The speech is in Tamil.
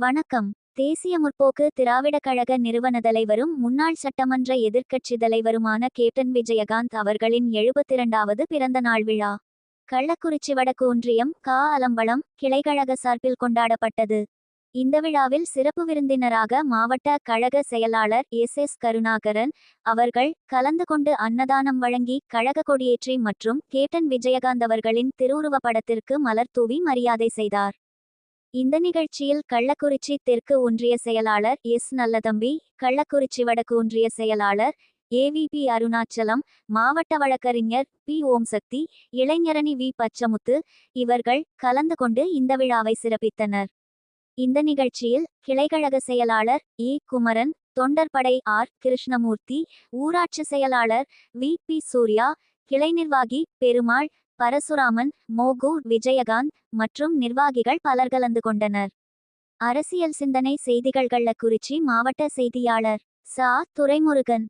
வணக்கம். தேசிய முற்போக்கு திராவிடக் கழக நிறுவன தலைவரும் முன்னாள் சட்டமன்ற எதிர்க்கட்சி தலைவருமான கேப்டன் விஜயகாந்த் அவர்களின் எழுபத்திரண்டாவது பிறந்த நாள் விழா. கள்ளக்குறிச்சி வடக்கு ஒன்றியம் கா. அலம்பலம் கிளைக்கழக சார்பில் கொண்டாடப்பட்டது. இந்த விழாவில் சிறப்பு விருந்தினராக மாவட்ட கழக செயலாளர் எஸ். எஸ். கருணாகரன் அவர்கள் கலந்து கொண்டு அன்னதானம் வழங்கி கழக கொடியேற்றி மற்றும் கேப்டன் விஜயகாந்த் அவர்களின் திருவுருவ படத்திற்கு மலர் தூவி மரியாதை செய்தார். இந்த நிகழ்ச்சியில் கள்ளக்குறிச்சி தெற்கு ஒன்றிய செயலாளர் எஸ் நல்லதம்பி கள்ளக்குறிச்சி வடக்கு ஒன்றிய செயலாளர் ஏவிபி அருணாச்சலம் மாவட்ட வழக்கறிஞர் பி ஓம்சக்தி இளைஞரணி வி பச்சமுத்து இவர்கள் கலந்து கொண்டு இந்த விழாவை சிறப்பித்தனர். இந்த நிகழ்ச்சியில் கிளைக்கழக செயலாளர் இ குமரன் தொண்டர்படை ஆர் கிருஷ்ணமூர்த்தி ஊராட்சி செயலாளர் வி பி சூர்யா கிளை நிர்வாகி பெருமாள் பரசுராமன் மோகு விஜயகாந்த் மற்றும் நிர்வாகிகள் பலர் கலந்து கொண்டனர். அரசியல் சிந்தனை செய்திகள் குறிச்சி மாவட்ட செய்தியாளர் சா. துரைமுருகன்.